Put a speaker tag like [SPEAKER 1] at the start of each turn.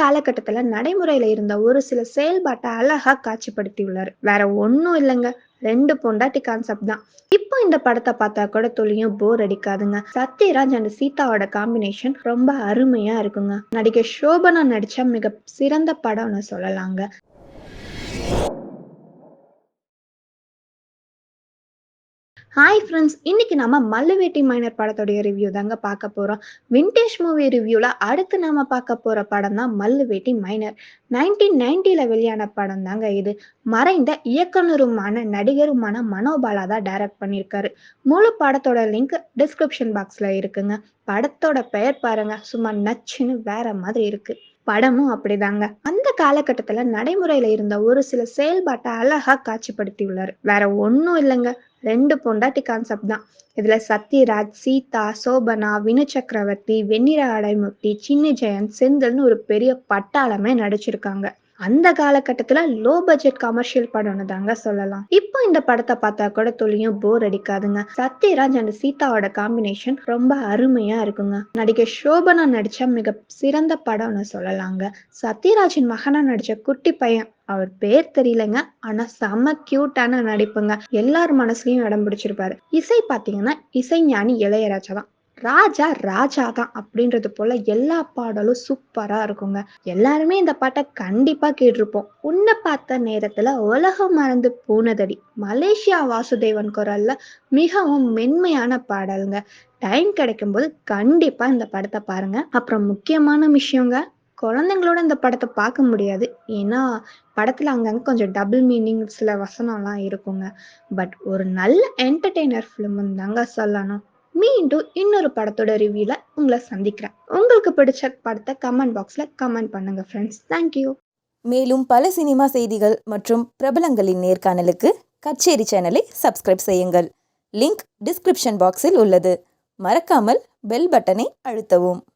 [SPEAKER 1] காலகட்டத்துல நடைமுறையில இருந்த ஒரு சில செயல்பாட்டை அழகா காட்சிப்படுத்தியுள்ளாரு. வேற ஒன்னும் இல்லைங்க. ரெண்டு பொண்டாட்டி கான்செப்ட் தான். இப்போ இந்த படத்தை பார்த்தா கூட துளியும் போர் அடிக்காதுங்க. சத்யராஜ் அண்ட் சீதாவோட காம்பினேஷன் ரொம்ப அருமையா இருக்குங்க. நடிகை சோபனா நடிச்ச மிக சிறந்த படம்னு சொல்லலாங்க. ஹாய் ஃப்ரெண்ட்ஸ் இன்னைக்கு நம்ம மல்லுவேட்டி மைனர் படத்துடைய ரிவ்யூ தாங்க பார்க்க போறோம். விண்டேஜ் மூவி ரிவ்யூல அடுத்து நாம பார்க்க போற படம் தான் மல்லுவேட்டி மைனர் நைன்டீன் நைன்டில வெளியான படம் தாங்க இது. மறைந்த இயக்குனருமான நடிகருமான மனோபாலா தான் டைரக்ட் பண்ணியிருக்காரு முழு படத்தோட லிங்க் டிஸ்கிரிப்ஷன் பாக்ஸ்ல இருக்குங்க. படத்தோட பெயர் பாருங்க. சும்மா நச்சுன்னு வேற மாதிரி இருக்கு. படமும் அப்படிதாங்க. அந்த காலகட்டத்துல நடைமுறையில இருந்த ஒரு சில செயல்பாட்டை அழகா காட்சிப்படுத்தியுள்ளாரு. வேற ஒன்றும் இல்லைங்க. ரெண்டு பொண்டாட்டி கான்செப்ட் தான். இதுல சத்யராஜ் சீதா சோபனா வினு சக்கரவர்த்தி வெண்ணிற அடைமுட்டி சின்ன ஜெயன் செந்தில்னு ஒரு பெரிய பட்டாளமே நடிச்சிருக்காங்க. அந்த காலகட்டத்துல லோ பட்ஜெட் கமர்ஷியல் படம்னு தாங்க சொல்லலாம். இப்போ இந்த படத்தை பார்த்தா கூட துளியும் போர் அடிக்காதுங்க. சத்யராஜ் அண்ட் சீதாவோட காம்பினேஷன் ரொம்ப அருமையா இருக்குங்க. நடிகை சோபனா நடிச்ச மிக சிறந்த படம்னு சொல்லலாங்க. சத்யராஜின் மகனா நடிச்ச குட்டி பையன் அவர் பேர் தெரியலங்க. ஆனா செம்ம கியூட்டான நடிப்புங்க. எல்லார் மனசுலயும் இடம் பிடிச்சிருப்பாரு. இசை பாத்தீங்கன்னா இசைஞானி இளையராஜா தான். ராஜா ராஜா தான் அப்படின்றது போல எல்லா பாடலும் சூப்பரா இருக்குங்க. எல்லாருமே இந்த பாட்டை கண்டிப்பா கேட்டிருப்போம். உன்னை பார்த்த நேரத்துல உலகம் மறந்து போனதடி. மலேசியா வாசுதேவன் குரல்ல மிகவும் மென்மையான பாடலுங்க. டைம் கிடைக்கும்போது கண்டிப்பா இந்த படத்தை பாருங்க. அப்புறம் முக்கியமான விஷயங்க குழந்தைங்களோட இந்த படத்தை பார்க்க முடியாது. ஏன்னா படத்துல அங்கங்க கொஞ்சம் டபுள் மீனிங் சில வசனம்லாம் இருக்குங்க. பட் ஒரு நல்ல என்டர்டெய்னர் ஃபிலிம் தாங்க சொல்லணும். மீண்டும் இன்னொரு படத்தோட ரிவ்யூல உங்களை சந்திக்கிறேன். உங்களுக்கு பிடிச்ச படத்தை கமெண்ட் பாக்ஸ்ல கமெண்ட் பண்ணுங்க ஃப்ரெண்ட்ஸ் தேங்க்யூ
[SPEAKER 2] மேலும் பல சினிமா செய்திகள் மற்றும் பிரபலங்களின் நேர்காணலுக்கு கச்சேரி சேனலை சப்ஸ்கிரைப் செய்யுங்கள். லிங்க் டிஸ்கிரிப்ஷன் பாக்ஸில் உள்ளது. மறக்காமல் பெல் பட்டனை அழுத்தவும்.